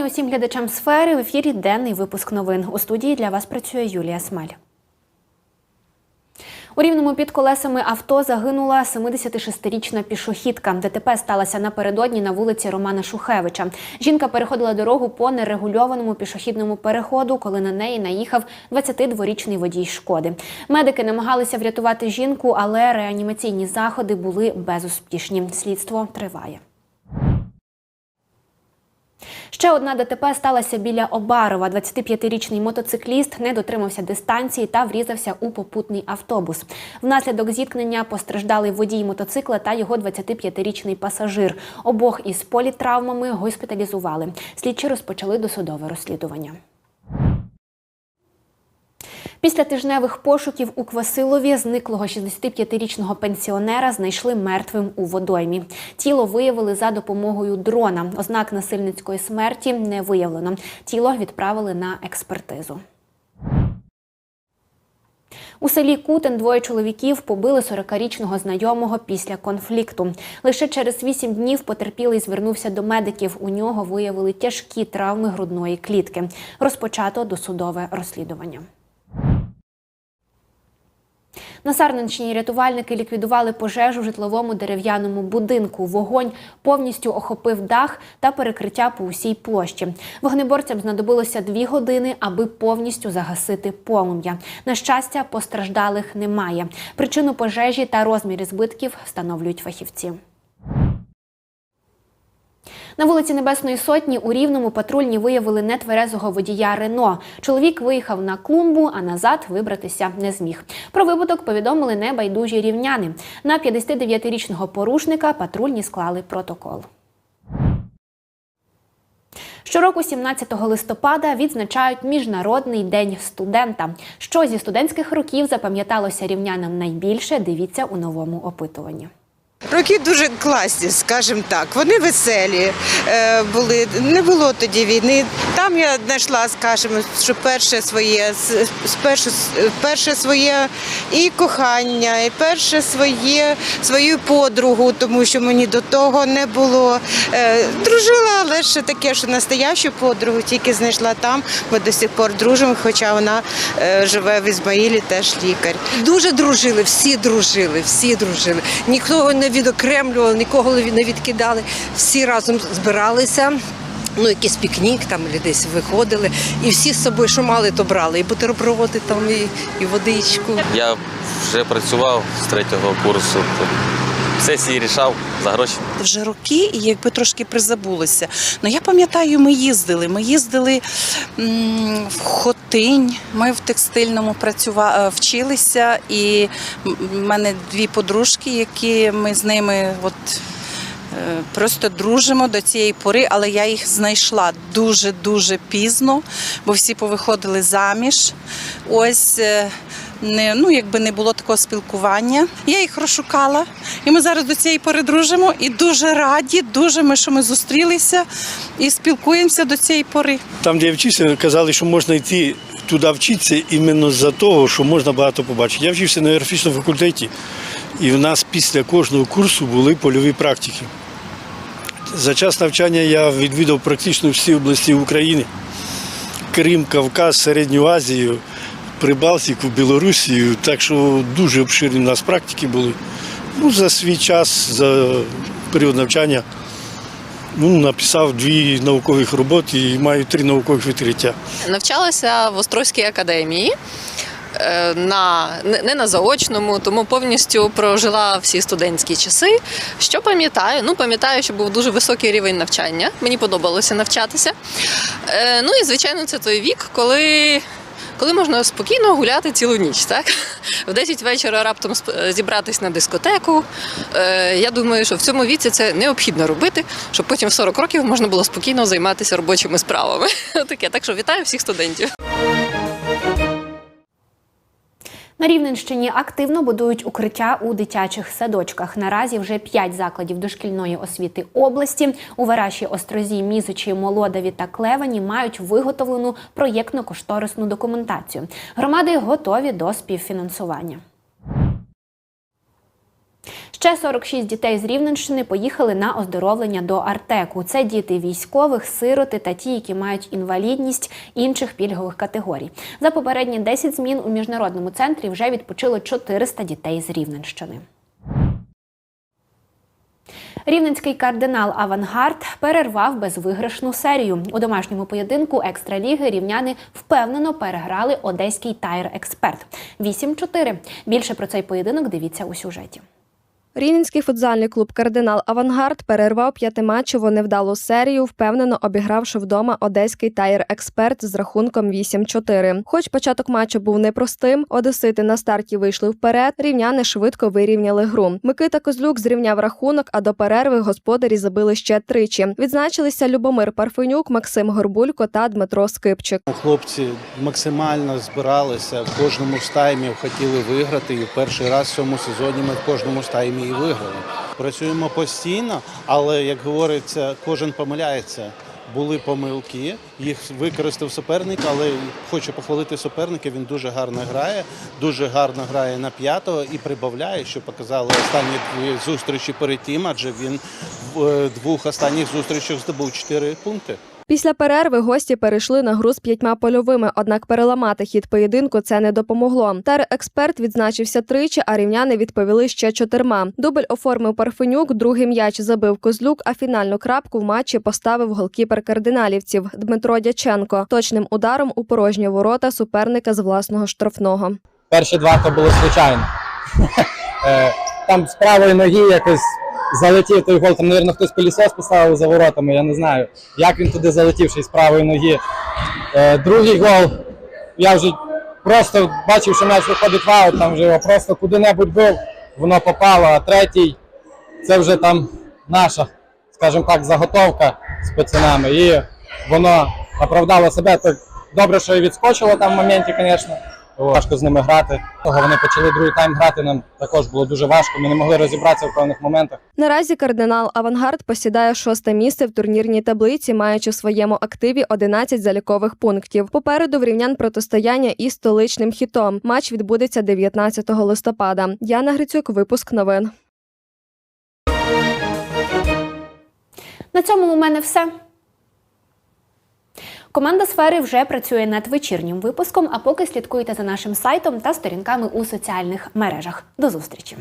дня усім глядачам сфери. В ефірі денний випуск новин. У студії для вас працює Юлія Смаль. У рівному під колесами авто загинула 76-річна пішохідка. ДТП сталося напередодні на вулиці Романа Шухевича. Жінка переходила дорогу по нерегульованому пішохідному переходу, коли на неї наїхав 22-річний водій шкоди. Медики намагалися врятувати жінку, але реанімаційні заходи були безуспішні. Слідство триває. Ще одна ДТП сталася біля Обарова. 25-річний мотоцикліст не дотримався дистанції та врізався у попутний автобус. Внаслідок зіткнення постраждали водій мотоцикла та його 25-річний пасажир. Обох із політравмами госпіталізували. Слідчі розпочали досудове розслідування. Після тижневих пошуків у Квасилові зниклого 65-річного пенсіонера знайшли мертвим у водоймі. Тіло виявили за допомогою дрона. Ознак насильницької смерті не виявлено. Тіло відправили на експертизу. У селі Кутен двоє чоловіків побили 40-річного знайомого після конфлікту. Лише через 8 днів потерпілий звернувся до медиків. У нього виявили тяжкі травми грудної клітки. Розпочато досудове розслідування. На Сарненщині рятувальники ліквідували пожежу в житловому дерев'яному будинку. Вогонь повністю охопив дах та перекриття по усій площі. Вогнеборцям знадобилося дві години, аби повністю загасити полум'я. На щастя, постраждалих немає. Причину пожежі та розміри збитків встановлюють фахівці. На вулиці Небесної Сотні у Рівному патрульні виявили нетверезого водія Рено. Чоловік виїхав на клумбу, а назад вибратися не зміг. Про випадок повідомили небайдужі рівняни. На 59-річного порушника патрульні склали протокол. Щороку, 17 листопада, відзначають Міжнародний день студента. Що зі студентських років запам'яталося рівнянам найбільше, дивіться у новому опитуванні. Роки дуже класні, скажімо так. Вони веселі е, були. Не було тоді війни. Там я знайшла, скажімо, що перше своє перше, своє і кохання, і перше своє свою подругу, тому що мені до того не було. Е, дружила, але ще таке, що настоящу подругу тільки знайшла там. Ми до сих пор дружимо, хоча вона е, живе в Ізмаїлі, теж лікар. Дуже дружили, всі дружили, всі дружили. Нікого не відокремлювали, нікого не відкидали. Всі разом збиралися. Ну, якийсь пікнік там або десь виходили, і всі з собою, що мали, то брали. І бутерброди там, і, і водичку. Я вже працював з третього курсу. Сесії рішав за гроші. вже роки якби трошки призабулося. Ну я пам'ятаю, ми їздили. Ми їздили в Хотинь, ми в текстильному працювали, вчилися, і в мене дві подружки, які ми з ними от. е, Просто дружимо до цієї пори, але я їх знайшла дуже дуже пізно, бо всі повиходили заміж. Ось е, не ну, якби не було такого спілкування. Я їх розшукала, і ми зараз до цієї пори дружимо і дуже раді, дуже ми, що ми зустрілися і спілкуємося до цієї пори. Там, де я вчився, казали, що можна йти туди вчитися іменно за того, що можна багато побачити. Я вчився на географічному факультеті, і в нас після кожного курсу були польові практики. За час навчання я відвідав практично всі області України: Крим, Кавказ, Середню Азію, Прибалтику, Білорусію. Так що дуже обширні в нас практики були. Ну, за свій час, за період навчання. Ну, написав дві наукових роботи і маю три наукових відкриття. Навчалася в Острозькій академії. е, На не на заочному, тому повністю прожила всі студентські часи. Що пам'ятаю? Ну пам'ятаю, що був дуже високий рівень навчання. Мені подобалося навчатися. Е, Ну і звичайно, це той вік, коли. Коли можна спокійно гуляти цілу ніч, так? В 10 вечора раптом зібратись на дискотеку. Е, я думаю, що в цьому віці це необхідно робити, щоб потім в 40 років можна було спокійно займатися робочими справами. Таке. Так що вітаю всіх студентів. На Рівненщині активно будують укриття у дитячих садочках. Наразі вже п'ять закладів дошкільної освіти області у Вараші, Острозі, Мізочі, Молодові та Клевані мають виготовлену проєктно-кошторисну документацію. Громади готові до співфінансування. Ще 46 дітей з Рівненщини поїхали на оздоровлення до Артеку. Це діти військових, сироти та ті, які мають інвалідність інших пільгових категорій. За попередні 10 змін у міжнародному центрі вже відпочило 400 дітей з Рівненщини. Рівненський кардинал Авангард перервав безвиграшну серію. У домашньому поєдинку екстраліги рівняни впевнено переграли одеський тайр експерт 8-4. Більше про цей поєдинок дивіться у сюжеті. Рівненський футзальний клуб Кардинал Авангард перервав п'ятиматчеву невдалу серію, впевнено обігравши вдома одеський тайр експерт з рахунком 8-4. Хоч початок матчу був непростим, одесити на старті вийшли вперед. Рівняни швидко вирівняли гру. Микита Козлюк зрівняв рахунок, а до перерви господарі забили ще тричі. Відзначилися Любомир Парфенюк, Максим Горбулько та Дмитро Скипчик. Хлопці максимально збиралися в кожному з таймів, хотіли виграти. І в перший раз в цьому сезоні ми в кожному з і виграли. Працюємо постійно, але як говориться, кожен помиляється. Були помилки, їх використав суперник, але хочу похвалити суперника. Він дуже гарно грає, дуже гарно грає на п'ятого і прибавляє, що показали останні дві зустрічі перед тим, адже він в е, двох останніх зустрічах здобув 4 пункти. Після перерви гості перейшли на гру з п'ятьма польовими, однак переламати хід поєдинку це не допомогло. Тер експерт відзначився тричі, а рівняни відповіли ще чотирма. Дубль оформив Парфенюк, другий м'яч забив Козлюк, а фінальну крапку в матчі поставив голкіпер кардиналівців Дмитро Дяченко точним ударом у порожні ворота суперника з власного штрафного. Перші два то було звичайно. Е, Там з правої ноги якось залетів той гол. Там, мабуть, хтось пилісос поставив за воротами, я не знаю, як він туди залетів ще й з правої ноги. Е, Другий гол. Я вже просто бачив, що м'яч виходить в аут, там вже його просто куди-небудь бив, воно попало. А третій це вже там наша, скажімо так, заготовка з пацанами. І воно оправдало себе. Так добре, що і відскочило там в моменті, звісно. Важко з ними грати. Того вони почали другий тайм грати. Нам також було дуже важко. Ми не могли розібратися в певних моментах. Наразі кардинал Авангард посідає шосте місце в турнірній таблиці, маючи в своєму активі 11 залікових пунктів. Попереду в рівнян протистояння із столичним хітом. Матч відбудеться 19 листопада. Яна Грицюк, випуск новин. На цьому у мене все. Команда сфери вже працює над вечірнім випуском. А поки слідкуйте за нашим сайтом та сторінками у соціальних мережах. До зустрічі!